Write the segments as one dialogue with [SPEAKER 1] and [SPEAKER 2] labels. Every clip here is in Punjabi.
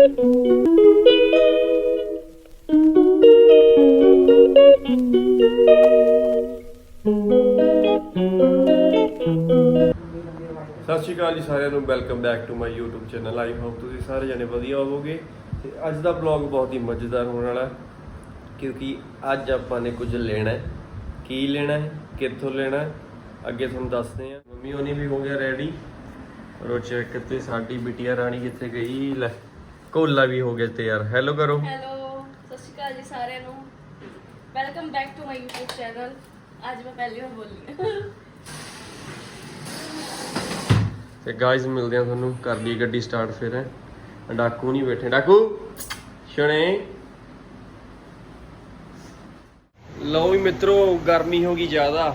[SPEAKER 1] ਸਤਿ ਸ਼੍ਰੀ ਅਕਾਲ ਜੀ ਸਾਰਿਆਂ ਨੂੰ welcome back to my YouTube channel I hope ਤੁਸੀਂ ਸਾਰੇ ਜਣੇ ਵਧੀਆ ਹੋਵੋਗੇ। ਤੇ ਅੱਜ ਦਾ ਵਲੌਗ ਬਹੁਤ ਹੀ ਮਜ਼ੇਦਾਰ ਹੋਣ ਵਾਲਾ ਕਿਉਂਕਿ ਅੱਜ ਆਪਾਂ ਨੇ ਕੁਝ ਲੈਣਾ ਹੈ। ਕੀ ਲੈਣਾ ਹੈ, ਕਿੱਥੋਂ ਲੈਣਾ ਹੈ, ਅੱਗੇ ਤੁਹਾਨੂੰ ਦੱਸਦੇ ਹਾਂ। ਮੰਮੀ ਹੋਣੀ ਵੀ ਹੋ ਗਿਆ ਰੈਡੀ ਰੋ ਚੈੱਕ ਤੇ ਸਾਡੀ ਬਿਟੀਆ ਰਾਣੀ ਕਿੱਥੇ ਗਈ, ਲੈ। ਕੋਲਾ ਵੀ ਹੋ ਗਿਆ ਤਿਆਰ ਹੈਲੋ ਕਰੋ।
[SPEAKER 2] ਹੈਲੋ ਸਤਿ ਸ਼੍ਰੀ ਅਕਾਲ ਜੀ ਸਾਰਿਆਂ ਨੂੰ। Welcome back to my YouTube channel ਅੱਜ ਮੈਂ ਪਹਿਲੀ ਵਾਰ ਬੋਲੀ।
[SPEAKER 1] ਤੇ ਗਾਇਜ਼ ਮਿਲਦੇ ਆ ਤੁਹਾਨੂੰ ਕਰ ਦੀ ਗੱਡੀ ਸਟਾਰਟ ਫਿਰ ਹੈ। ਡਾਕੂ ਨਹੀਂ ਬੈਠੇ। ਡਾਕੂ ਸ਼ਣੇ ਲਓ ਵੀ ਮਿੱਤਰੋ ਗਰਮੀ ਹੋ ਗਈ ਜ਼ਿਆਦਾ।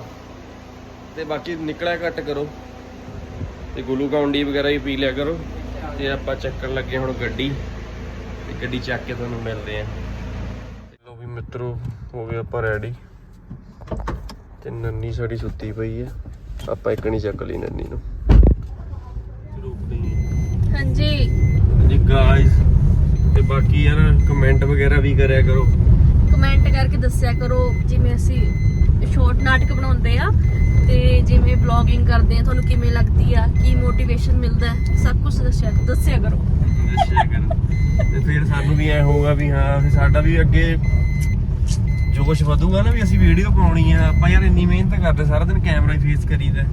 [SPEAKER 1] ਤੇ ਬਾਕੀ ਨਿਕਲਿਆ ਘੱਟ ਕਰੋ। ਤੇ ਗਲੂਕਾਨ ਡੀ ਵਗੈਰਾ ਵੀ ਪੀ ਲਿਆ ਕਰੋ। ਤੇ ਆਪਾਂ ਚੱਕਣ ਲੱਗੇ ਹੁਣ ਗੱਡੀ ਤੇ ਗੱਡੀ ਚੱਕ ਕੇ ਤੁਹਾਨੂੰ ਮਿਲਦੇ ਆ ਲਓ ਵੀ ਮਿੱਤਰੋ ਹੋ ਗਏ ਆਪਾਂ ਰੈਡੀ ਤੇ ਨੰਨੀ ਸਾਡੀ ਸੁੱਤੀ ਪਈ ਹੈ। ਆਪਾਂ ਇੱਕ ਨਹੀਂ ਚੱਕ ਲਈ ਨੰਨੀ ਨੂੰ।
[SPEAKER 2] ਹਾਂਜੀ।
[SPEAKER 1] ਜੀ ਗਾਇਸ ਤੇ ਬਾਕੀ ਯਾਰ ਕਮੈਂਟ ਵਗੈਰਾ ਵੀ ਕਰਿਆ ਕਰੋ।
[SPEAKER 2] ਕਮੈਂਟ ਕਰਕੇ ਦੱਸਿਆ ਕਰੋ ਜਿਵੇਂ ਅਸੀਂ ਸ਼ਾਰਟ ਨਾਟਕ ਬਣਾਉਂਦੇ ਆ ਤੇ ਜਿਵੇਂ ਵਲੌਗਿੰਗ ਕਰਦੇ ਆ ਤੁਹਾਨੂੰ ਕਿਵੇਂ ਲੱਗਦੀ ਆ ਕੀ ਮੋਟੀਵੇਸ਼ਨ ਮਿਲਦਾ ਹੈ ਸਭ ਕੁਝ ਦੱਸਿਆ ਦੱਸਿਆ ਕਰੋ।
[SPEAKER 1] ਦੱਸਿਆ ਕਰੋ। ਤੇ ਫਿਰ ਸਾਨੂੰ ਵੀ ਐ ਹੋਊਗਾ ਵੀ ਹਾਂ ਫਿਰ ਸਾਡਾ ਵੀ ਅੱਗੇ ਜੋਸ਼ ਵਧੂਗਾ ਨਾ ਵੀ ਅਸੀਂ ਵੀਡੀਓ ਪਾਉਣੀ ਆ। ਆਪਾਂ ਯਾਰ ਇੰਨੀ ਮਿਹਨਤ ਕਰਦੇ ਸਾਰਾ ਦਿਨ ਕੈਮਰਾ ਹੀ ਫੇਸ ਕਰੀਦਾ।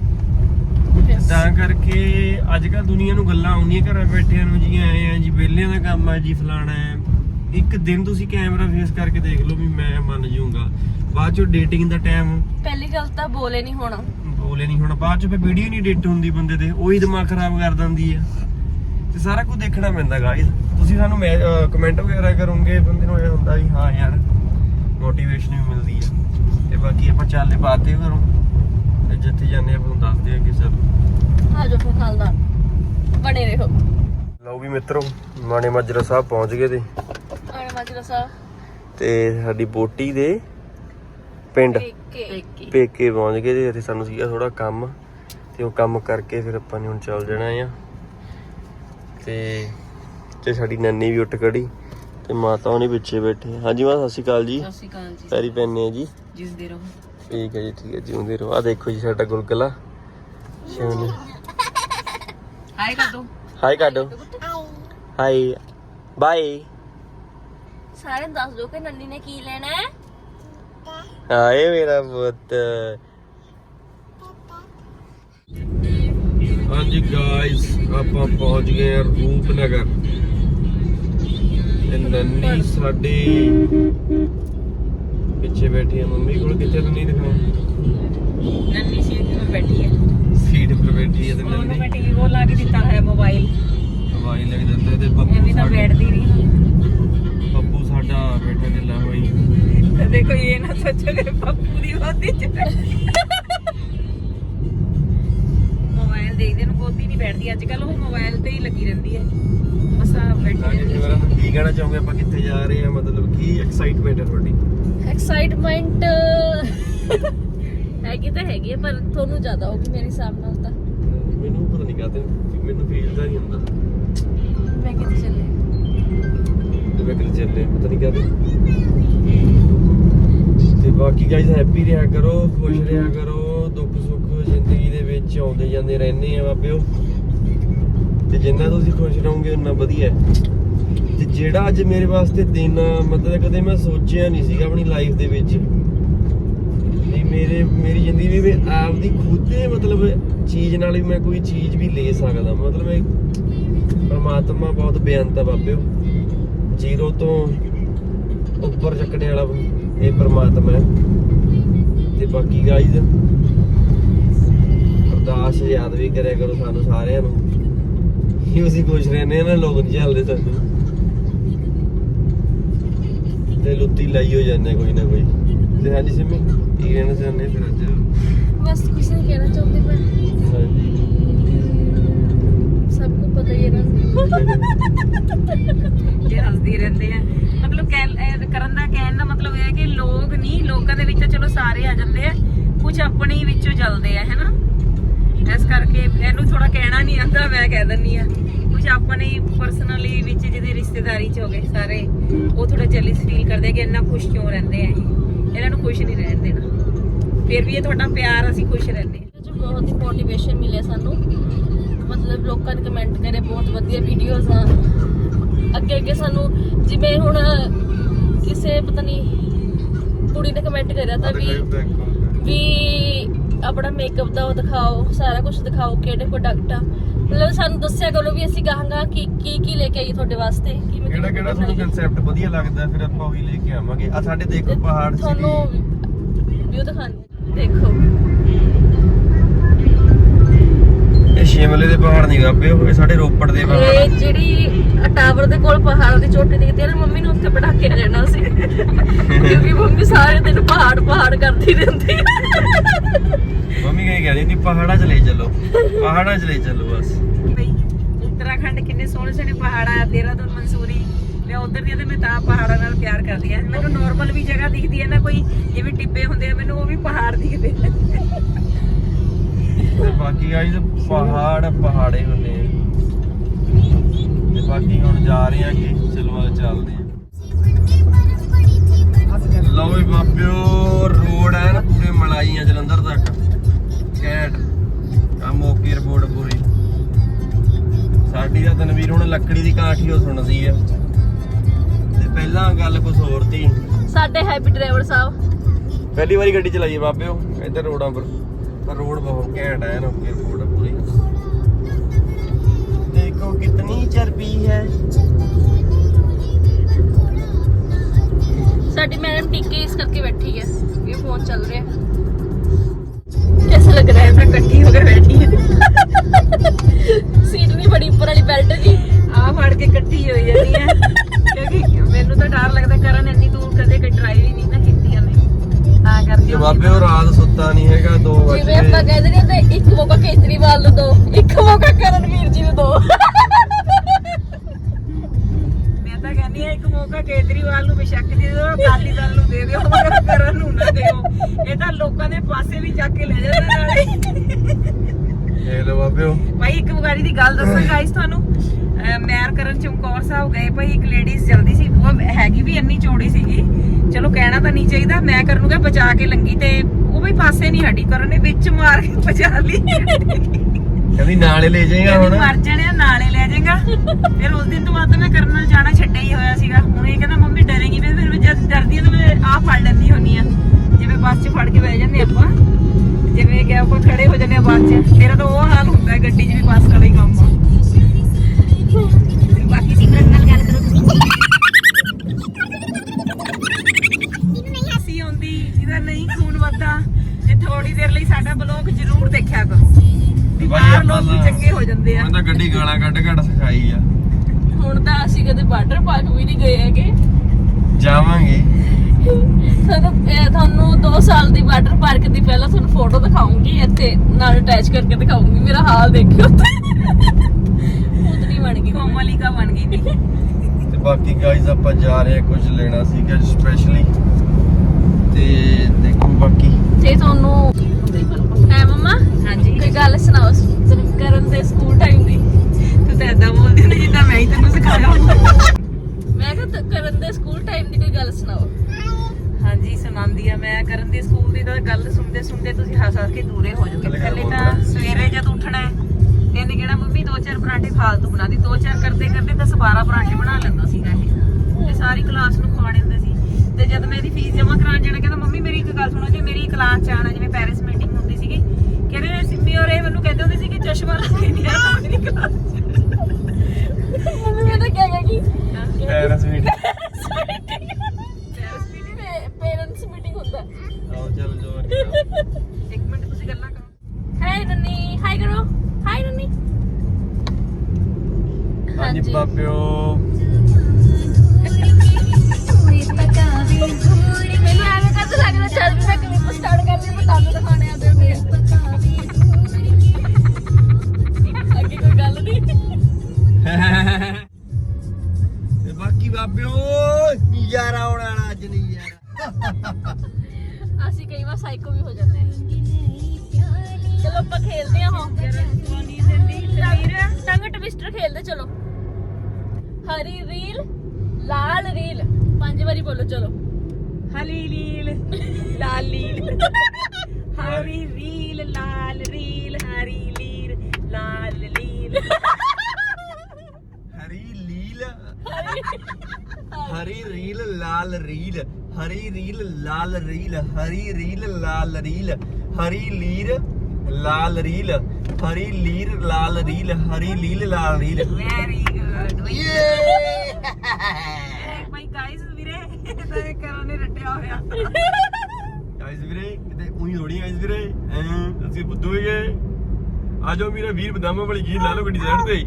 [SPEAKER 1] ਤਾਂ ਕਰਕੇ ਅੱਜ ਕੱਲ ਦੁਨੀਆ ਨੂੰ ਗੱਲਾਂ ਆਉਂਦੀਆਂ ਘਰਾਂ ਬੈਠਿਆਂ ਨੂੰ ਜੀ ਐ ਆ ਜੀ ਵਿਹਲਿਆਂ ਦਾ ਕੰਮ ਆ ਜੀ ਫਲਾਣਾ ਹੈ ਇੱਕ ਦਿਨ ਤੁਸੀਂ ਕੈਮਰਾ ਫੇਸ ਕਰਕੇ ਦੇਖ ਲਓ ਵੀ ਮੈਂ ਮੰਨ ਜਾਊਂਗਾ ਬਾਅਦ ਚੋਂ ਡੇਟਿੰਗ ਦਾ ਟਾਈਮ
[SPEAKER 2] ਪਹਿਲੀ ਗੱਲ ਤਾਂ ਬੋਲੇ ਨਹੀਂ ਹੋਣਾ।
[SPEAKER 1] ਬੋਲੇ ਨਹੀਂ ਹੁਣ। ਬਾਅਦ ਚ ਫੇ ਵੀਡੀਓ ਨਹੀਂ ਐਡਿਟ ਹੁੰਦੀ ਬੰਦੇ ਤੇ ਉਹੀ ਦਿਮਾਗ ਖਰਾਬ ਕਰ ਦਿੰਦੀ ਆ। ਤੇ ਸਾਰਾ ਕੁਝ ਦੇਖਣਾ ਪੈਂਦਾ ਗਾਇਸ ਤੁਸੀਂ ਸਾਨੂੰ ਕਮੈਂਟ ਵਗੈਰਾ ਕਰੋਗੇ ਬੰਦੇ ਨੂੰ ਇਹ ਹੁੰਦਾ ਵੀ ਹਾਂ ਯਾਰ ਮੋਟੀਵੇਸ਼ਨ ਵੀ ਮਿਲਦੀ ਆ। ਤੇ ਬਾਕੀ ਆਪਾਂ ਚੱਲੇ ਬਾਤੇ ਕਰੋ। ਤੇ ਜਿੱਥੇ ਜਾਂਦੇ ਆ ਤੁਹਾਨੂੰ ਦੱਸਦੇ ਆ ਕਿ ਸਰ।
[SPEAKER 2] ਆ ਜਾਓ ਫਿਰ ਖਾਲਦਾਰ ਬਣੇ ਰਹੋ।
[SPEAKER 1] ਲਓ ਵੀ ਮਿੱਤਰੋ ਮਾਣੇ ਮਾਜਰਾ ਸਾਹਿਬ ਪਹੁੰਚ ਗਏ ਤੇ।
[SPEAKER 2] ਮਾਜਰਾ ਸਾਹਿਬ
[SPEAKER 1] ਤੇ ਸਾਡੀ ਬੋਟੀ ਦੇ ਪਿੰਡ
[SPEAKER 2] ਪੇਕੇ।
[SPEAKER 1] ਪੇਕੇ। ਪਹੁੰਚ ਗਏ ਤੇ ਇੱਥੇ ਸਾਨੂੰ ਸੀਗਾ ਥੋੜਾ ਕੰਮ ਤੇ ਉਹ ਕੰਮ ਕਰਕੇ ਫਿਰ ਆਪਾਂ ਨੇ ਹੁਣ ਚੱਲ ਜਾਣਾ ਆ। ਤੇ ਤੇ ਸਾਡੀ ਨੰਨੀ ਵੀ ਉੱਠ ਖੜੀ ਤੇ ਮਾਤਾ ਉਹਨੇ ਪਿੱਛੇ ਬੈਠੇ ਹਾਂਜੀ ਮਾਤਾ ਸਤਿ ਸ਼੍ਰੀ ਅਕਾਲ ਜੀ।
[SPEAKER 2] ਸਤਿ ਸ਼੍ਰੀ ਅਕਾਲ ਜੀ।
[SPEAKER 1] ਪੈਰੀ ਪੈਨੇ ਆ ਜੀ।
[SPEAKER 2] ਰਹੋ।
[SPEAKER 1] ਠੀਕ ਹੈ ਜੀ ਠੀਕ ਹੈ ਜਿਉਂਦੇ ਰਹੋ। ਆ ਦੇਖੋ ਜੀ ਸਾਡਾ ਗੁਲਗੁਲਾ। ਸ਼ਿਵਨੀ
[SPEAKER 2] ਹਾਈ ਕਰ ਦੋ
[SPEAKER 1] ਹਾਈ ਕਾਡੋ ਹਾਈ ਬਾਏ
[SPEAKER 2] ਸਾਰੇ ਨੂੰ ਦੱਸ ਦਿਓ ਕਿ ਨੰਨੀ ਨੇ ਕੀ ਲੈਣਾ ਹੈ।
[SPEAKER 1] ਹਾਏ ਮੇਰਾ ਪੁੱਤ। ਹਾਂਜੀ ਗਾਇਸ ਆਪਾਂ ਪਹੁੰਚ ਗਏ ਆ ਰੂਪਨਗਰ। ਤੇ ਨੰਨੀ ਸਾਡੇ ਪਿੱਛੇ ਬੈਠੀ ਆ ਮੰਮੀ ਕੋਲ ਕਿੱਥੇ ਨੰਨੀ ਦਿਖਾਓ?
[SPEAKER 3] ਨੰਨੀ ਸੀਟ ਤੇ ਬੈਠੀ ਹੈ।
[SPEAKER 1] ਸੀਟ ਪਰ ਬੈਠੀ ਹੈ ਤੇ
[SPEAKER 3] ਉਹਨੂੰ
[SPEAKER 1] ਨੰਨੀ।
[SPEAKER 3] ਮੈਂ ਟੀਵੀ ਕੋਲ ਲਾ ਕੇ ਦਿੱਤਾ ਹੋਇਆ
[SPEAKER 1] ਮੋਬਾਈਲ ਆਵਾਜ਼ ਲੱਗ ਦਿੱਤਾ ਤੇ ਬੱਬੂ
[SPEAKER 3] ਐਵੇਂ ਤਾਂ
[SPEAKER 1] ਸਾਡੇ-
[SPEAKER 3] ਬੈਠਦੀ ਨਹੀਂ
[SPEAKER 1] ਬੱਬੂ ਸਾਡਾ ਬੈਠਾ ਢਿੱਲਾ ਹੋਈ
[SPEAKER 3] तो देखो ये ना सोचो कि पप्पू दी होती मोबाइल देखते ਨੂੰ ਗੋਦੀ ਨਹੀਂ ਬੈਠਦੀ ਅੱਜ ਕੱਲ ਉਹ ਮੋਬਾਈਲ ਤੇ ਹੀ ਲੱਗੀ ਰਹਿੰਦੀ ਹੈ ਬਸ ਆ ਬੈਠੀ
[SPEAKER 1] ਹਾਂਜੀ
[SPEAKER 3] ਰਹਿੰਦੀ
[SPEAKER 1] ਸ਼ਿਵਰਾ ਕੀ ਕਹਿਣਾ ਚਾਹੋਗੇ ਆਪਾਂ ਕਿੱਥੇ ਜਾ ਰਹੇ ਹਾਂ ਮਤਲਬ ਕੀ ਐਕਸਾਈਟਮੈਂਟ ਹੈ ਤੁਹਾਡੀ
[SPEAKER 2] ਐਕਸਾਈਟਮੈਂਟ ਹੈਗੀ ਤਾਂ ਹੈਗੀ ਹੈ, ਪਰ ਤੁਹਾਨੂੰ ਜ਼ਿਆਦਾ ਹੋਗੀ ਮੇਰੇ ਹਿਸਾਬ ਨਾਲ ਤਾਂ
[SPEAKER 1] ਮੈਨੂੰ ਪਤਾ ਨਹੀਂ ਕਾਹਤੇ ਮੈਨੂੰ ਫੀਲ ਦਾ ਨਹੀਂ ਹੁੰਦਾ
[SPEAKER 2] ਮੈਂ ਕਿੱਥੇ ਚੱਲੇ
[SPEAKER 1] ਤੇ ਮੈਂ ਕਿਤੇ ਚੱਲੇ, ਪਤਾ ਨਹੀਂ ਕਾਹਤੇ ਤੇ। ਬਾਕੀ ਗਾਇਸ ਹੈਪੀ ਰਿਹਾ ਕਰੋ, ਖੁਸ਼ ਰਿਹਾ ਕਰੋ, ਦੁੱਖ ਸੁੱਖ ਜ਼ਿੰਦਗੀ ਦੇ ਵਿੱਚ ਆਉਂਦੇ ਜਾਂਦੇ ਰਹਿੰਦੇ ਆ ਬਾਬਿਓ। ਤੇ ਜਿੰਨਾ ਤੁਸੀਂ ਖੁਸ਼ ਰਹੋਗੇ, ਉਨਾ ਵਧੀਆ। ਤੇ ਜਿਹੜਾ ਅੱਜ ਮੇਰੇ ਵਾਸਤੇ ਦਿਨ ਮਤਲਬ ਕਦੇ ਮੈਂ ਸੋਚਿਆ ਨਹੀਂ ਸੀਗਾ ਆਪਣੀ ਲਾਈਫ ਦੇ ਵਿੱਚ। ਵੀ ਮੇਰੇ, ਮੇਰੀ ਜ਼ਿੰਦਗੀ ਵੀ ਆਪਦੀ ਖੁਦ ਦੇ ਮਤਲਬ ਚੀਜ਼ ਨਾਲ ਵੀ ਮੈਂ ਕੋਈ ਚੀਜ਼ ਵੀ ਲੈ ਸਕਦਾ। ਮਤਲਬ ਇਹ ਪਰਮਾਤਮਾ ਬਹੁਤ ਬੇਅੰਤ ਆ ਬਾਬਿਓ। ਜ਼ੀਰੋ ਤੋਂ ਉੱਪਰ ਚੱਕਣੇ ਵਾਲਾ ਇਹ ਪਰਮਾਤਮਾ ਹੈ। ਤੇ ਬਾਕੀ ਗਾਈਜ਼ ਅਰਦਾਸ ਯਾਦ ਵੀ ਕਰਿਆ ਕਰੋ ਸਾਨੂੰ ਸਾਰਿਆਂ ਨੂੰ। ਕਿ ਅਸੀਂ ਖੁਸ਼ ਰਹਿੰਦੇ ਨਾ ਲੋਕ ਨਹੀਂ ਚੱਲਦੇ ਸਾਨੂੰ ਤੇ ਲੁੱਤੀ ਲਈ ਹੋ ਜਾਂਦੇ ਕੋਈ ਨਾ ਕੋਈ। ਤੇ ਹਾਂਜੀ ਸਿੰਮੀ ਕੀ ਕਹਿਣਾ ਚਾਹੁੰਦੇ ਫਿਰ ਅੱਜ?
[SPEAKER 2] ਬਸ ਕੁਛ ਨਹੀਂ ਕਹਿਣਾ ਚਾਹੁੰਦੀ
[SPEAKER 1] ਹਾਂਜੀ।
[SPEAKER 2] ਸਭ ਨੂੰ ਪਤਾ ਹੀ ਹੈ ਨਾ।
[SPEAKER 3] ਇਹ ਹੱਸਦੀ ਰਹਿੰਦੇ ਆ। ਮਤਲਬ ਕਰਨ ਦਾ ਕਹਿਣ ਦਾ ਮਤਲਬ ਇਹ ਹੈ ਕਿ ਲੋਕ ਨਹੀਂ, ਲੋਕਾਂ ਦੇ ਵਿੱਚ ਚਲੋ ਸਾਰੇ ਆ ਜਾਂਦੇ ਆ ਕੁਝ ਆਪਣੇ ਵਿੱਚੋਂ ਜਲਦੇ ਆ ਹੈਨਾ ਇਸ ਕਰਕੇ ਇਹਨੂੰ ਥੋੜਾ ਕਹਿਣਾ ਨਹੀਂ ਆਉਂਦਾ, ਮੈਂ ਕਹਿ ਦਿੰਨੀ ਆ। ਕੁਝ ਆਪਣੇ ਪਰਸਨਲੀ ਵਿੱਚ ਜਿਹਦੀ ਰਿਸ਼ਤੇਦਾਰੀ ਚ ਹੋ ਗਏ ਸਾਰੇ, ਉਹ ਥੋੜਾ ਜੈਲਿਸ ਫੀਲ ਕਰਦੇ ਕਿ ਇੰਨਾ ਖੁਸ਼ ਕਿਉਂ ਰਹਿੰਦੇ ਆ ਇਹ? ਇਹਨਾਂ ਨੂੰ ਖੁਸ਼ ਨਹੀਂ ਰਹਿਣ ਦੇਣਾ। ਫਿਰ ਵੀ ਇਹ ਤੁਹਾਡਾ ਪਿਆਰ, ਅਸੀਂ ਖੁਸ਼ ਰਹਿੰਦੇ
[SPEAKER 2] ਜੋ ਬਹੁਤ ਹੀ ਮੋਟੀਵੇਸ਼ਨ ਮਿਲਿਆ ਸਾਨੂੰ। ਮਤਲਬ ਲੋਕਾਂ ਨੇ ਕਮੈਂਟ ਕਰੇ, ਬਹੁਤ ਵਧੀਆ ਵੀਡੀਓਜ਼ ਆ। ਅੱਗੇ ਅੱਗੇ ਸਾਨੂੰ ਜਿਵੇਂ ਹੁਣ ਕਿਸੇ ਪਤਾ ਨਹੀਂ ਕੁੜੀ ਨੇ ਕਮੈਂਟ ਕਰਿਆ ਤਾਂ ਵੀ ਵੀ ਆਪਣਾ ਮੇਕਅਪ ਦਾ ਉਹ ਦਿਖਾਓ ਸਾਰਾ ਕੁਝ ਦਿਖਾਓ ਕਿਹੜੇ ਪ੍ਰੋਡਕਟ ਆ। ਮਤਲਬ ਸਾਨੂੰ ਦੱਸਿਆ ਕਰੋ ਵੀ ਅਸੀਂ ਗਾਹਾਂਗਾ ਕੀ ਕੀ ਕੀ ਲੈ ਕੇ ਆਈਏ ਤੁਹਾਡੇ ਵਾਸਤੇ ਕਿਵੇਂ
[SPEAKER 1] ਕਿਹੜਾ ਕਿਹੜਾ ਤੁਹਾਨੂੰ ਕਨਸੈਪਟ ਵਧੀਆ ਲੱਗਦਾ ਫਿਰ ਆਪਾਂ ਉਹੀ ਲੈ ਕੇ ਆਵਾਂਗੇ। ਆ ਸਾਡੇ ਦੇਖੋ ਪਹਾੜ
[SPEAKER 2] ਤੁਹਾਨੂੰ
[SPEAKER 1] ਸੀ
[SPEAKER 2] ਵੀਊ ਦਿਖਾਣੀ ਦੇਖੋ।
[SPEAKER 1] ਸ਼ਿਮਲੇ ਦੇ ਪਹਾੜ ਨਹੀਂ ਗਾਬੇ ਇਹ ਸਾਡੇ ਰੋਪੜ ਦੇ ਪਹਾੜ ਆ।
[SPEAKER 2] ਇਹ ਜਿਹੜੀ ਟਾਵਰ ਦੇ ਕੋਲ ਪਹਾੜਾਂ ਦੀ ਚੋਟੀ ਦਿਖਦੀ ਹੈ ਨਾ ਮੰਮੀ ਨੂੰ ਉੱਥੇ ਬਿਠਾ ਕੇ ਆ ਜਾਣਾ ਸੀ। ਕਿਉਂਕਿ ਮੰਮੀ ਸਾਰੇ ਦਿਨ ਪਹਾੜ ਪਹਾੜ ਕਰਦੀ ਰਹਿੰਦੀ ਹੈ
[SPEAKER 1] ਮੰਮੀ ਕਹੀ ਕਹਿੰਦੀ ਨਹੀਂ ਪਹਾੜਾਂ 'ਚ ਲੈ ਚੱਲੋ ਪਹਾੜਾਂ 'ਚ ਲੈ ਚੱਲੋ ਬਸ।
[SPEAKER 3] ਬਈ ਉੱਤਰਾਖੰਡ ਕਿੰਨੇ ਸੋਹਣੇ ਸੋਹਣੇ ਪਹਾੜ ਆ ਦੇਹਰਾਦੂਨ ਮਨਸੂਰੀ। ਮੈਂ ਉਧਰ ਦੀਆਂ ਤੇ ਮੈਂ ਤਾਂ ਪਹਾੜਾਂ ਨਾਲ ਪਿਆਰ ਕਰਦੀ ਆ। ਮੈਨੂੰ ਨਾਰਮਲ ਵੀ ਜਗ੍ਹਾ ਦਿਖਦੀ ਹੈ ਨਾ ਕੋਈ ਜਿਵੇਂ ਟਿੱਬੇ ਹੁੰਦੇ ਆ ਮੈਨੂੰ ਉਹ ਵੀ ਪਹਾੜ ਦਿਖਦੇ ਆ।
[SPEAKER 1] ਤੇ ਬਾਕੀ ਤਾਂ ਪਹਾੜ ਪਹਾੜੇ ਹੁੰਦੇ ਆ। ਤੇ ਬਾਕੀ ਹੁਣ ਜਾ ਰਹੇ ਆ ਕਿ ਚਲੋ ਚੱਲਦੇ ਆ। ਲਓ ਵੀ ਬਾਬਿਓ ਰੋਡ ਹੈ ਨਾ ਪੂਰੇ ਮਲਾਈ ਆ ਜਲੰਧਰ ਤੱਕ। ਕੈਟ ਆ ਮੋਕੀ ਰਿਪੋਰਟ ਪੂਰੀ। ਸਾਡੀ ਦਾ ਤਨਵੀਰ ਹੁਣ ਲੱਕੜੀ ਦੀ ਕਾਠੀ ਉਹ ਸੁਣਦੀ ਆ। ਤੇ ਪਹਿਲਾਂ ਗੱਲ ਕੁਝ ਹੋਰ ਤੀ।
[SPEAKER 2] ਸਾਡੇ ਹੈਪੀ ਡਰਾਈਵਰ ਸਾਹਿਬ।
[SPEAKER 1] ਪਹਿਲੀ ਵਾਰੀ ਗੱਡੀ ਚਲਾਈ ਬਾਬਿਓ ਇੱਧਰ ਰੋਡਾਂ ਪਰ ਪਰ ਰੋਡ ਬਹੁਤ ਘੈਂਟ ਹੈ ਨਾ ਓਕੇ ਰੋਡ ਪੂਰੀ ਦੇਖੋ ਕਿਤਨੀ ਚਰਬੀ ਹੈ
[SPEAKER 2] ਸਾਡੀ ਮੈਡਮ ਟੀਕੇ ਇਸ ਕਰਕੇ ਬੈਠੀ ਹੈ ਇਹ ਫੋਨ ਚੱਲ ਰਿਹਾ ਹੈ कैसा लग रहा है
[SPEAKER 3] ਤਾਂ ਇਕੱਠੀ ਹੋ ਕੇ ਬੈਠੀ ਹੈ
[SPEAKER 2] सीट भी बड़ी ऊपर वाली बेल्ट की
[SPEAKER 3] ਆ ਫੜ ਕੇ ਇਕੱਠੀ ਹੋਈ ਜਾਂਦੀ ਹੈ
[SPEAKER 1] ਜੇ ਬਾਬਿਓ ਰਾਤ ਸੁੱਤਾ ਨਹੀਂ ਹੈਗਾ 2
[SPEAKER 2] ਜਿਵੇਂ ਆਪਾਂ
[SPEAKER 1] ਵਜੇ
[SPEAKER 2] ਕਹਿੰਦੇ ਨੇ ਤੇ ਇੱਕ ਮੌਕਾ ਕੇਜਰੀਵਾਲ ਨੂੰ ਦੋ ਇੱਕ ਮੌਕਾ ਕਰਨਵੀਰ ਜੀ ਨੂੰ ਦੋ।
[SPEAKER 3] ਮੈਂ ਤਾਂ ਕਹਿੰਦੀ ਆ ਇੱਕ ਮੌਕਾ ਕੇਜਰੀਵਾਲ ਨੂੰ ਬੇਸ਼ੱਕ ਦੇ ਦਿਓ ਅਕਾਲੀ ਦਲ ਨੂੰ ਦੇ ਦਿਓ ਮਗਰ ਕਰਨ ਨੂੰ ਨਾ ਦਿਓ। ਇਹ ਤਾਂ ਲੋਕਾਂ ਦੇ ਪਾਸੇ ਵੀ ਜਾ ਕੇ ਲੈ ਜਾਂਦਾ ਨਾਲੇ।
[SPEAKER 1] ਦੇਖ ਲਓ ਬਾਬਿਓ
[SPEAKER 3] ਭਾਈ ਇੱਕ ਵਾਰੀ ਦੀ ਗੱਲ ਦੱਸਾਂ ਗਾਇਸ ਤੁਹਾਨੂੰ। ਅਹ ਮੈਰ ਕਰਨ ਚਮਕੌਰ ਸਾਹਿਬ ਗਏ ਭਾਈ ਇੱਕ ਲੇਡੀਜ਼ ਜਲਦੀ ਸੀ ਉਹ ਹੈਗੀ ਵੀ ਇੰਨੀ ਚੌੜੀ ਸੀਗੀ। ਚਲੋ ਕਹਿਣਾ ਤਾਂ ਨਹੀਂ ਚਾਹੀਦਾ ਮੈਂ ਕਰਨ ਨੂੰ ਕਿਹਾ ਬਚਾ ਕੇ ਲੰਗੀ ਤੇ ਉਹ ਵੀ ਪਾਸੇ ਨਹੀਂ ਹਟੀ ਕਰਨ ਨੇ ਵਿੱਚ ਮਾਰ ਕੇ ਬਚਾ ਲਈ।
[SPEAKER 1] ਕਹਿੰਦੀ ਨਾਲੇ ਲੈ ਜਾਏਗਾ ਹੁਣ।
[SPEAKER 3] ਮਰ ਜਾਣੇ ਆ, ਨਾਲੇ ਲੈ ਜਾਏਗਾ। ਫਿਰ ਉਸ ਦਿਨ ਤੋਂ ਬਾਅਦ ਮੈਂ ਕਰਨ ਨਾਲ ਜਾਣਾ ਛੱਡਿਆ ਹੀ ਹੋਇਆ ਸੀਗਾ। ਹੁਣ ਇਹ ਕਹਿੰਦਾ ਮੰਮੀ ਡਰੇਗੀ ਫਿਰ ਫਿਰ ਮੈਂ ਜਦ ਡਰਦੀ ਆ ਤਾਂ ਮੈਂ ਆਹ ਫੜ ਲੈਂਦੀ ਹੁੰਨੀ ਆ। ਜਿਵੇਂ ਬੱਸ 'ਚ ਫੜ ਕੇ ਬਹਿ ਜਾਂਦੇ ਆਪਾਂ। ਜਿਵੇਂ ਕਿ ਆਪਾਂ ਖੜੇ ਹੋ ਜਾਂਦੇ ਆ ਬੱਸ 'ਚ। ਮੇਰਾ ਤਾਂ ਉਹ ਹਾਲ ਹੁੰਦਾ ਗੱਡੀ 'ਚ ਵੀ ਬੱਸ ਵਾਲਾ ਹੀ ਕੰਮ ਆ। ਤਾਂ
[SPEAKER 1] ਗਾਲਾਂ ਕੱਢ ਕੱਢ ਸਿਖਾਈ ਆ?
[SPEAKER 2] ਹੁਣ ਤਾਂ ਅਸੀਂ ਕਦੇ ਵਾਟਰ ਪਾਰਕ ਵੀ ਨਹੀਂ ਗਏ ਹੈਗੇ।
[SPEAKER 1] ਜਾਵਾਂਗੇ।
[SPEAKER 2] ਤੁਹਾਨੂੰ ਇਹ ਤੁਹਾਨੂੰ 2 ਸਾਲ ਦੀ ਵਾਟਰ ਪਾਰਕ ਦੀ ਪਹਿਲਾਂ ਤੁਹਾਨੂੰ ਫੋਟੋ ਦਿਖਾਉਂਗੀ ਇੱਥੇ ਨਾਲ ਅਟੈਚ ਕਰਕੇ ਦਿਖਾਉਂਗੀ। ਮੇਰਾ ਹਾਲ ਦੇਖਿਓ ਉਤਨੀ ਬਣ ਗਈ।
[SPEAKER 3] ਕੋਮਲਿਕਾ ਬਣ ਗਈ ਨੀ।
[SPEAKER 1] ਤੇ ਬਾਕੀ ਗਾਇਜ਼ ਆਪਾਂ ਜਾ ਰਹੇ ਆ ਕੁਝ ਲੈਣਾ ਸੀਗਾ ਸਪੈਸ਼ਲੀ ਤੇ ਦੇਖੋ ਬਾਕੀ।
[SPEAKER 2] ਜੇ ਤੁਹਾਨੂੰ ਹੈ ਮਮਾ?
[SPEAKER 3] ਹਾਂਜੀ।
[SPEAKER 2] ਕੋਈ ਗੱਲ ਸੁਣਾਓ ਕਰਨ ਦੇ ਸਕੂਲ ਟਾਈਮ ਦੀ
[SPEAKER 3] ਤੂੰ ਏਦਾਂ ਬੋਲਦੀ ਹੁੰਦੀ ਜਿੱਦਾਂ ਮੈਂ ਹੀ ਤੈਨੂੰ ਸਿਖਾਇਆ
[SPEAKER 2] ਮੈਂ ਕਿਹਾ ਤ- ਕਰਨ ਦੇ ਸਕੂਲ ਟਾਈਮ ਦੀ ਕੋਈ ਗੱਲ ਸੁਣਾਓ।
[SPEAKER 3] ਹਾਂਜੀ ਸੁਣਾਉਂਦੀ ਆ ਮੈਂ। ਕਰਨ ਦੀ ਸਕੂਲ ਦੀ ਤਾਂ ਗੱਲ ਸੁਣਦੇ ਸੁਣਦੇ ਤੁਸੀਂ ਹੱਸ ਹੱਸ ਕੇ ਦੂਰੇ ਹੋ ਜਾਓਗੇ। ਪਹਿਲੇ ਤਾਂ ਸਵੇਰੇ ਜਦ ਉੱਠਣਾ ਹੈ ਇਹਨੇ ਕਿਹੜਾ ਮੰਮੀ ਦੋ ਚਾਰ ਪਰਾਂਠੇ ਫਾਲਤੂ ਬਣਾ ਦੀ। ਦੋ ਚਾਰ ਕਰਦੇ ਕਰਦੇ ਤਾਂ 12 ਪਰਾਂਠੇ ਬਣਾ ਲੈਂਦਾ ਸੀਗਾ ਇਹ। ਤੇ ਸਾਰੀ ਕਲਾਸ ਨੂੰ ਖਵਾਣੇ ਹੁੰਦੇ ਸੀ। ਤੇ ਜਦ ਮੈਂ ਇਹਦੀ ਫੀਸ ਜਮ੍ਹਾਂ ਕਰਾਉਣ ਜਾਣਾ ਕਹਿੰਦਾ ਮੰਮੀ ਮੇਰੀ ਇੱਕ ਗੱਲ ਸੁਣੋ ਜੇ ਮੇਰੀ ਕਲਾਸ ਚ ਆਣਾ ਜਿਵੇਂ ਪੈਰਿਸ ਮੀਟਿੰਗ ਹੁੰਦੀ ਸੀਗੀ ਕਹਿੰਦੇ ਸਿੰਮੀ ਔਰ ਇਹ ਮੈਨੂੰ ਕਹਿੰਦੇ ਹੁੰਦੇ ਸੀ ਕਿ ਚਸ਼ਮਾ ਲਾ ਕੇ ਨਹੀਂ ਆਉਣਾ ਮੇਰੀ ਕਲਾਸ ਚ।
[SPEAKER 2] ਮੰਮੀ ਮੈਂ ਤਾਂ ਕਹਿ ਗਿਆ ਕਿ?
[SPEAKER 1] Parents meet
[SPEAKER 3] Paris meeting
[SPEAKER 2] parents meeting ਹੁੰਦਾ।
[SPEAKER 1] ਆਓ ਚਲ ਜੋ
[SPEAKER 3] ਇੱਕ ਮਿੰਟ ਤੁਸੀਂ ਗੱਲਾਂ ਕਰੋ।
[SPEAKER 2] ਹਾਈ ਨੰਨੀ ਹਾਈ ਕਰੋ। ਹਾਈ ਨੰਨੀ
[SPEAKER 1] ਹਾਂਜੀ ਬਾਬਿਓ।
[SPEAKER 2] ਮੈਨੂੰ ਐਵੇਂ ਕਦ ਲੱਗਦਾ ਚੱਲ ਵੀ ਮੈਂ ਕਲਿੱਪ ਸਟਾਰਟ ਕਰਨੀ ਮੈਂ ਤੁਹਾਨੂੰ ਦਿਖਾਣੇ ਆਉਂਦੇ ਹੁੰਦੇ ਆ
[SPEAKER 1] ਤੇ ਬਾਕੀ ਬਾਬਿਓ ਨਜ਼ਾਰਾ ਆਉਣ ਵਾਲਾ ਅੱਜ ਨਜ਼ਾਰਾ
[SPEAKER 2] ਅਸੀਂ ਕਈ ਵਾਰ ਸਾਈਕੋ ਵੀ ਹੋ ਜਾਂਦੇ ਹਾਂ। ਚਲੋ ਆਪਾਂ ਖੇਲਦੇ ਹਾਂ ਹੁਣ। ਟੰਗ ਟਵਿਸਟ ਮਿਸਟਰ ਖੇਲਦੇ ਚਲੋ। ਹਰੀ ਰੀਲ ਲਾਲ ਰੀਲ ਪੰਜ ਵਾਰੀ ਬੋਲੋ ਚਲੋ।
[SPEAKER 3] ਹਲੀ ਲੀਲ ਲਾਲ ਲੀਲ ਹਰੀ ਰੀਲ ਲਾਲ ਰੀਲ ਹਰੀ ਲੀਲ ਲਾਲ ਲੀਲ
[SPEAKER 1] ਹਰੀ ਲੀਲ ਹਰੀ ਰੀਲ ਲਾਲ ਰੀਲ ਹਰੀ ਰੀਲ ਲਾਲ ਰੀਲ ਹਰੀ ਰੀਲ ਲਾਲ ਰੀਲ ਹਰੀ ਲੀਰ ਲਾਲ ਰੀਲ ਹਰੀ ਲੀਰ ਲਾਲ ਰੀਲ ਹਰੀ ਲੀਲ ਲਾਲ ਰੀਲ।
[SPEAKER 3] ਵੈਰੀ ਗੁੱਡ
[SPEAKER 1] ਯੇ
[SPEAKER 3] ਭਾਈ ਗਾਇਸ ਵੀਰੇ ਤਾਂ ਕਰੋ ਨੇ ਰੱਟਿਆ ਹੋਇਆ।
[SPEAKER 1] ਗਾਇਸ ਵੀਰੇ ਕਿਤੇ ਉਹੀ ਥੋੜੀ ਗਾਇਸ ਵੀਰੇ। ਐਂ ਅਸੀਂ ਬੁੱਧੂ ਹੈਗੇ। ਆ ਜਾਓ ਮੇਰੇ ਵੀਰ ਬਦਾਮਾਂ ਵਾਲੀ ਗੀਤ ਲਾ ਲਓ ਗੱਡੀ ਸਾਈਡ ਤੇ।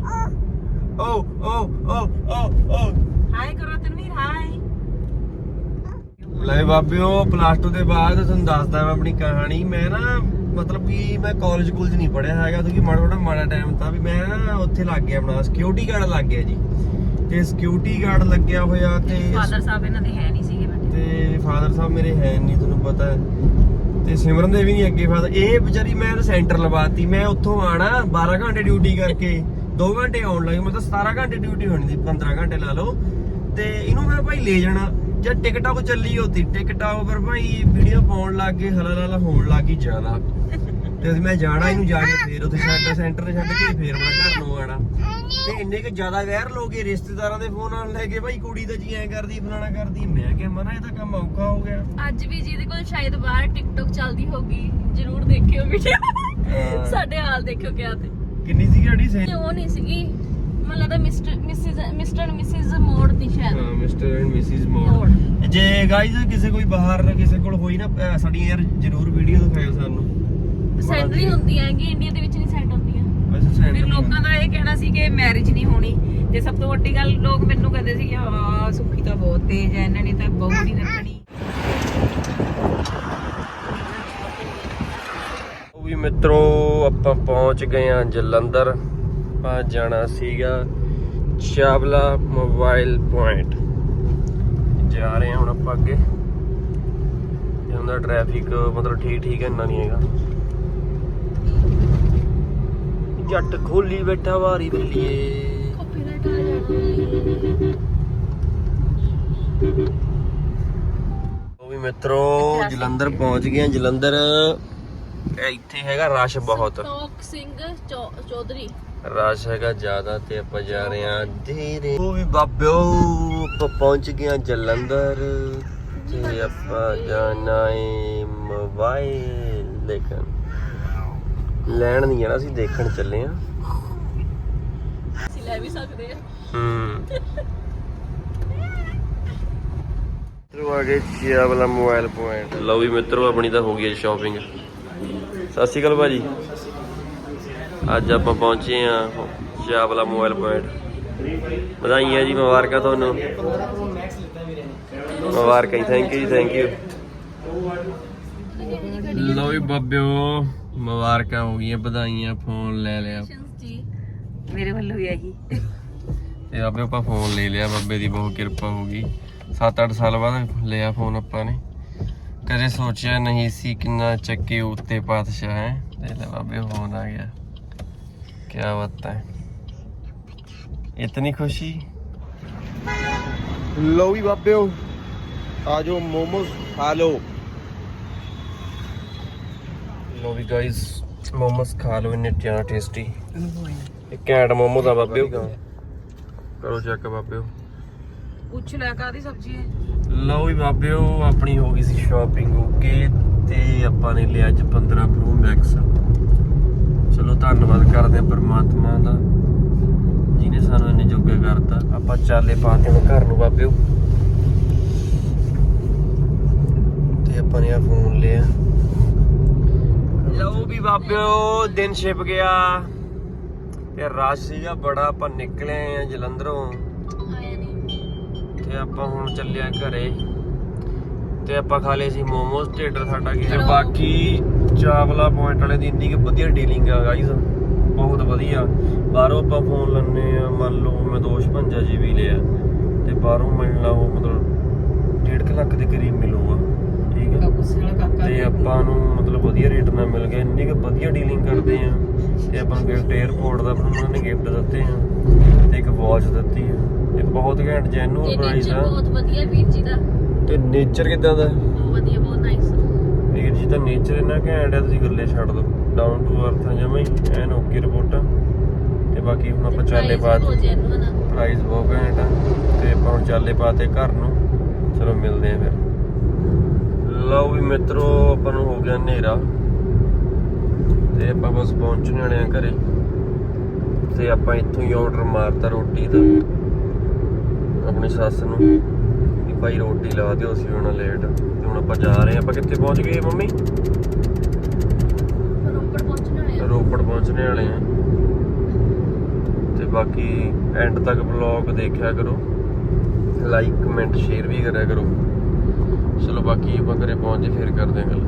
[SPEAKER 3] ਕਰੋ ਤਨਵੀਰ
[SPEAKER 1] ਲੈ ਬਾਬਿਓ ਪਲੱਸ 2 ਦੇ ਬਾਅਦ ਤੁਹਾਨੂੰ ਦੱਸਦਾ ਮੈਂ ਆਪਣੀ ਕਹਾਣੀ। ਮੈਂ ਨਾ ਮਤਲਬ ਕਿ ਮੈਂ ਕਾਲਜ ਕੁਲਜ ਨਹੀਂ ਪੜਿਆ ਹੈਗਾ ਕਿਉਂਕਿ ਮਾੜਾ ਮਾੜਾ ਮਾੜਾ ਟਾਈਮ ਤਾਂ ਵੀ ਮੈਂ ਨਾ ਉੱਥੇ ਲੱਗ ਗਿਆ ਆਪਣਾ ਸਿਕਿਉਰਿਟੀ ਗਾਰਡ ਲੱਗ ਗਿਆ ਜੀ। ਤੇ ਸਿਕਿਉਰਿਟੀ ਗਾਰਡ ਲੱਗਿਆ ਹੋਇਆ ਤੇ
[SPEAKER 3] ਫਾਦਰ ਸਾਹਿਬ ਇਹਨਾਂ ਦੇ ਹੈ ਨਹੀਂ ਸੀਗੇ ਬੇਟੇ
[SPEAKER 1] ਤੇ ਫਾਦਰ ਸਾਹਿਬ ਮੇਰੇ ਹੈ ਨਹੀਂ ਤੁਹਾਨੂੰ ਪਤਾ ਹੈ। ਤੇ ਸਿਮਰਨ ਦੇ ਵੀ ਨਹੀਂ ਅੱਗੇ ਫਾਦਰ ਇਹ ਵਿਚਾਰੀ ਮੈਂ ਤਾਂ ਸੈਂਟਰ ਲਵਾਤੀ ਮੈਂ ਉੱਥੋਂ ਆਣਾ 12 ਘੰਟੇ ਡਿਊਟੀ ਕਰਕੇ। 2 ਘੰਟੇ ਆਉਣ ਲੱਗੇ ਮਤਲਬ 17 ਘੰਟੇ ਡਿਊਟੀ ਹੋਣੀ ਸੀ 15 ਘੰਟੇ ਲਾ ਲਓ। ਤੇ ਇਹਨੂੰ ਮੈਂ ਭਾਈ ਲੈ ਜਾਣਾ। ਜਦ ਟਿਕਟਾਂ ਕੋ ਚੱਲੀ ਹੋਤੀ ਟਿਕਟਾਂ ਉੱਪਰ ਭਾਈ ਵੀਡੀਓ ਪਾਉਣ ਲੱਗ ਗਏ ਹਲਾ ਹਲਾ ਹੋਣ ਲੱਗ ਗਈ ਜ਼ਿਆਦਾ। ਤੇ ਅਸੀਂ ਮੈਂ ਜਾਣਾ ਇਹਨੂੰ ਜਾ ਕੇ ਫੇਰ ਉੱਥੇ ਸੈਂਟਰ ਤੇ ਛੱਡ ਕੇ ਫੇਰ ਮੈਂ ਘਰ ਨੂੰ ਆਣਾ ਤੇ ਇੰਨੇ ਕਿ ਜ਼ਿਆਦਾ ਵੈਰ ਲੋਗੇ ਰਿਸ਼ਤੇਦਾਰਾਂ ਦੇ ਫੋਨ ਆਣ ਲੈ ਕੇ ਭਾਈ ਕੁੜੀ ਤਾਂ ਜੀ ਐਂ ਕਰਦੀ ਫਲਾਣਾ ਕਰਦੀ। ਮੈਂ ਕਿਹਾ ਮਨਾ ਇਹ ਤਾਂ ਕੰਮ ਔਖਾ ਹੋ ਗਿਆ।
[SPEAKER 2] ਅੱਜ ਵੀ ਜਿਹਦੇ ਕੋਲ ਸ਼ਾਇਦ ਬਾਹਰ ਟਿਕਟੋਕ ਚੱਲਦੀ ਹੋਗੀ ਜਰੂਰ ਦੇਖਿਓ ਵੀਡੀਓ ਸਾਡੇ ਹਾਲ ਦੇਖਿਓ ਕਿਆ ਤੇ।
[SPEAKER 1] ਕਿੰਨੀ ਸੀ ਗਾੜੀ ਸੇ
[SPEAKER 2] ਉਹ ਨਹੀਂ ਸੀਗੀ। ਮੈਨੂੰ ਲੱਗਦਾ ਮਿਸਟਰ ਮਿਸਿਸ ਮਿਸਟਰ ਮਿਸਿਸ ਮੋੜ ਦੀ ਸ਼ਾਇਦ।
[SPEAKER 1] ਹਾਂ ਮਿਸਟਰ ਐਂਡ ਮਿਸਿਸ
[SPEAKER 2] ਮੋੜ।
[SPEAKER 1] ਮੋੜ। ਜੇ ਗਾਈਜ਼ ਕਿਸੇ ਕੋਈ ਬਾਹਰ ਕਿਸੇ ਕੋਲ ਹੋਈ ਨਾ ਅਹ ਸਾਡੀ ਯਾਰ ਜਰੂਰ ਵੀਡੀਓ ਦਿਖਾਇਓ ਸਾਨੂੰ।
[SPEAKER 2] ਸੈਂਡ ਨਹੀਂ ਹੁੰਦੀਆਂ ਹੈਗੀ ਇੰਡੀਆ ਦੇ ਵਿੱਚ ਨਹੀਂ ਸੈਂਡ ਹੁੰਦੀਆਂ।
[SPEAKER 1] ਵੈਸੇ
[SPEAKER 3] ਫਿਰ ਲੋਕਾਂ ਦਾ ਇਹ ਕਹਿਣਾ ਸੀ ਕਿ ਮੈਰਿਜ ਨਹੀਂ ਹੋਣੀ। ਤੇ ਸਭ ਤੋਂ ਵੱਡੀ ਗੱਲ ਲੋਕ ਮੈਨੂੰ ਕਹਿੰਦੇ ਸੀ ਕਿ ਹਾਂ ਸੁੱਖੀ ਤਾਂ ਬਹੁਤ ਤੇਜ਼ ਹੈ ਇਹਨਾਂ ਨੇ ਤਾਂ ਬਹੂ ਨਹੀਂ ਰੱਖਣੀ।
[SPEAKER 1] ਵੀ ਮਿੱਤਰੋ, ਆਪਾਂ ਪਹੁੰਚ ਗਏ ਆ ਜਲੰਧਰ। ਆਪਾਂ ਜਾਣਾ ਸੀਗਾ ਚਾਵਲਾ ਮੋਬਾਈਲ ਪੁਆਇੰਟ। ਜਾ ਰਹੇ ਹਾਂ ਹੁਣ ਆਪਾਂ ਅੱਗੇ। ਜਾਂਦਾ ਟ੍ਰੈਫਿਕ ਮਤਲਬ ਠੀਕ ਠੀਕ ਹੈ, ਇੰਨਾ ਨਹੀਂ ਹੈਗਾ। ਜੱਟ ਖੋਲੀ ਬੈਠਾ ਵਾਰੀ ਬੱਲੀਏ। ਉਹ ਵੀ ਮਿੱਤਰੋ, ਜਲੰਧਰ ਪਹੁੰਚ ਗਏ ਆ ਜਲੰਧਰ। ਇੱਥੇ ਹੈਗਾ ਰਸ਼ ਬਹੁਤ।
[SPEAKER 2] ਤੋਕ ਸਿੰਘ ਚੌਧਰੀ।
[SPEAKER 1] ਰਸ਼ ਹੈਗਾ ਜ਼ਿਆਦਾ ਤੇ ਆਪਾਂ ਜਾ ਰਹੇ ਆ ਧੀਰੇ। ਉਹ ਵੀ ਬਾਬਿਓ ਆਪਾਂ ਪਹੁੰਚ ਗਏ ਆ ਜਲੰਧਰ ਤੇ ਆਪਾਂ ਜਾਣਾ ਏ ਮੋਬਾਈਲ ਦੇਖਣ। ਲੈਣ ਨਹੀਂ ਜਾਣਾ ਅਸੀਂ ਦੇਖਣ ਚੱਲੇ ਆ
[SPEAKER 2] ਅਸੀਂ ਲੈ ਵੀ ਸਕਦੇ ਆ
[SPEAKER 1] ਹੂੰ। ਮਿੱਤਰੋ ਆ ਗਏ ਚੀਆ ਵਾਲਾ ਮੋਬਾਈਲ ਪੁਆਇੰਟ। ਲਓ ਵੀ ਮਿੱਤਰੋ ਆਪਣੀ ਤਾਂ ਹੋ ਗਈ ਸ਼ਾਪਿੰਗ ਸਤਿ ਸ਼੍ਰੀ ਅਕਾਲ ਭਾਜੀ। ਅੱਜ ਆਪਾਂ ਪਹੁੰਚੇ ਆ ਵਾਲਾ ਮੋਬਾਈਲ ਪੁਆਇੰਟ। ਵਧਾਈਆਂ ਜੀ ਮੁਬਾਰਕਾਂ ਤੁਹਾਨੂੰ। ਮੁਬਾਰਕਾਂ ਜੀ ਥੈਂਕ ਯੂ ਜੀ ਥੈਂਕ ਯੂ ਲਓ ਵੀ ਬੱਬਿਓ ਮੁਬਾਰਕਾਂ ਹੋ ਗਈਆਂ ਵਧਾਈਆਂ ਫੋਨ ਲੈ ਲਿਆ।
[SPEAKER 2] ਜੀ
[SPEAKER 3] ਮੇਰੇ ਵੱਲੋਂ ਵੀ ਇਹੀ
[SPEAKER 1] ਤੇ ਆਪੇ ਆਪਾਂ ਫੋਨ ਲੈ ਲਿਆ ਬੱਬੇ ਦੀ ਬਹੁਤ ਕਿਰਪਾ ਹੋ ਗਈ। 7-8 ਸਾਲ ਬਾਅਦ ਲਿਆ ਫੋਨ ਆਪਾਂ ਨੇ। ਕਦੇ ਸੋਚਿਆ ਨਹੀਂ ਸੀ ਕਿੰਨਾ ਚੱਕੇ ਉੱਤੇ ਪਾਤਸ਼ਾਹ ਹੈ। ਤੇ ਲੈ ਬਾਬੇ ਫੋਨ ਆ ਗਿਆ। ਕੀ ਬਾਤ ਹੈ। ਇਤਨੀ ਖੁਸ਼ੀ? ਲੋ ਵੀ ਬਾਬਿਓ ਆਜੋ ਮੋਮੋਸ ਖਾ ਲੋ ਲੋ ਵੀ ਗਾਇਸ ਮੋਮੋਸ ਖਾ ਲੋ ਇੰਨੇ ਜ਼ਿਆਦਾ ਟੇਸਟੀ ਇਹ ਘੈਂਟ ਮੋਮੋਸ ਆ ਬਾਬਿਓ। ਕਰੋ ਚੈੱਕ ਬਾਬਿਓ।
[SPEAKER 3] ਪੁੱਛ ਲੈ ਕਾਦੀ ਸਬਜ਼ੀ ਹੈ।
[SPEAKER 1] ਲਓ ਵੀ ਬਾਬਿਓ, ਆਪਣੀ ਹੋ ਗਈ ਸੀ ਸ਼ਾਪਿੰਗ ਓਕੇ ਤੇ ਆਪਾਂ ਨੇ ਲਿਆ ਅੱਜ 15 ਪ੍ਰੋ ਮੈਕਸ ਚਲੋ, ਧੰਨਵਾਦ ਕਰਦੇ ਆ ਪਰਮਾਤਮਾ ਦਾ, ਜਿਹਨੇ ਸਾਨੂੰ ਇੰਨੇ ਜੋਗੇ ਕਰਤਾ। ਆਪਾਂ ਚਾਲੇ ਪਾ ਹੁਣ ਘਰ ਨੂੰ ਬਾਬਿਓ। ਤੇ ਆਪਾਂ ਨੇ ਆ ਫੋਨ ਲਿਆ। ਲਓ ਵੀ ਬਾਬਿਓ, ਦਿਨ ਛਿਪ ਗਿਆ। ਤੇ ਰਸ਼ ਸੀਗਾ ਬੜਾ, ਆਪਾਂ ਨਿਕਲੇ ਆ ਜਲੰਧਰੋਂ। ਤੇ ਆਪਾਂ ਹੁਣ ਚੱਲਿਆ ਘਰੇ। ਤੇ ਆਪਾਂ ਖਾ ਲਏ ਸੀ ਮੋਮੋਸ ਢੇਡਰ ਸਾਡਾ ਕੀ ਤੇ ਬਾਕੀ ਚਾਵਲਾ ਪੁਆਇੰਟ ਵਾਲੇ ਦੀ ਇੰਨੀ ਕਿ ਵਧੀਆ ਡੀਲਿੰਗ ਆ ਗਾਈਸ ਬਹੁਤ ਵਧੀਆ। ਬਾਹਰੋਂ ਆਪਾਂ ਫੋਨ ਲੰਨੇ ਆ ਮੰਨ ਲਓ ਮੈਂ ਦੋਸ਼ ਪੰਜਾ ਜੀ ਵੀ ਲਿਆ। ਤੇ ਬਾਹਰੋਂ ਮਿਲਣਾ ਉਹ ਮਤਲਬ 1.5 ਲੱਖ ਦੇ ਕਰੀਬ ਮਿਲੂਗਾ। ਠੀਕ ਹੈ ਤੇ ਆਪਾਂ ਨੂੰ ਮਤਲਬ ਵਧੀਆ ਰੇਟ ਨਾਲ ਮਿਲ ਗਿਆ। ਇੰਨੀ ਕਿ ਵਧੀਆ ਡੀਲਿੰਗ ਕਰਦੇ ਆ। ਤੇ ਆਪਾਂ ਨੂੰ ਗਿਫਟ 에어ਪੋਰਟ ਦਾ ਉਹਨਾਂ ਨੇ ਗਿਫਟ ਦਿੱਤੇ ਆ। ਤੇ ਇੱਕ ਵਾਚ ਦਿੱਤੀ ਹੈ ਇਹ ਬਹੁਤ ਘੈਂਟ ਜੈਨੂਅਲ ਪ੍ਰਾਈਸ ਆ।
[SPEAKER 2] ਬਹੁਤ ਵਧੀਆ ਵੀਰ ਜੀ ਦਾ।
[SPEAKER 1] ਤੇ ਨੇਚਰ ਕਿਦਾਂ ਦਾ?
[SPEAKER 2] ਬਹੁਤ ਵਧੀਆ ਬਹੁਤ ਨਾਈਸ
[SPEAKER 1] ਵੀਰ ਜੀ ਤਾਂ ਨੇਚਰ ਇੰਨਾ ਘੈਂਟ ਹੈ ਤੁਸੀਂ ਗੱਲੇ ਛੱਡ ਦੋ ਡਾਊਨ ਟੂ ਅਰਥ ਜਮਾ ਹੀ ਐਨ ਓਕੇ ਰਿਪੋਰਟਾਂ। ਤੇ ਬਾਕੀ ਹੁਣ ਆਪਾਂ ਚਾਲੇ
[SPEAKER 2] ਨਾ
[SPEAKER 1] ਪ੍ਰਾਈਸ ਬਹੁਤ ਘੈਂਟ ਆ। ਤੇ ਆਪਾਂ ਹੁਣ ਚਾਲੇ ਪਾਤੇ ਘਰ ਨੂੰ। ਚਲੋ ਮਿਲਦੇ ਆ ਫਿਰ। ਲਓ ਵੀ ਮਿੱਤਰੋ ਆਪਾਂ ਨੂੰ ਹੋ ਗਿਆ ਹਨੇਰਾ। ਤੇ ਆਪਾਂ ਬਸ ਪਹੁੰਚਣ ਵਾਲੇ ਆ ਘਰੇ। ਤੇ ਆਪਾਂ ਇੱਥੋਂ ਹੀ ਆਰਡਰ ਮਾਰਤਾ ਰੋਟੀ ਦਾ। ਆਪਣੀ ਸੱਸ ਨੂੰ ਵੀ ਭਾਈ ਰੋਟੀ ਲਾ ਦਿਓ ਅਸੀਂ ਹੋਣਾ ਲੇਟ ਤੇ ਹੁਣ ਆਪਾਂ ਜਾ ਰਹੇ ਆ ਆਪਾਂ ਕਿੱਥੇ ਪਹੁੰਚ ਗਏ ਮੰਮੀ?
[SPEAKER 2] ਰੋਪੜ ਪਹੁੰਚਣ ਵਾਲੇ ਆ।
[SPEAKER 1] ਰੋਪੜ ਪਹੁੰਚਣੇ ਵਾਲੇ ਆ। ਤੇ ਬਾਕੀ ਐਂਡ ਤੱਕ ਵਲੌਗ ਦੇਖਿਆ ਕਰੋ। ਲਾਈਕ ਕਮੈਂਟ ਸ਼ੇਅਰ ਵੀ ਕਰਿਆ ਕਰੋ। ਚਲੋ ਬਾਕੀ ਆਪਾਂ ਘਰੇ ਪਹੁੰਚ ਜੇ ਫਿਰ ਕਰਦੇ ਹਾਂ ਗੱਲ।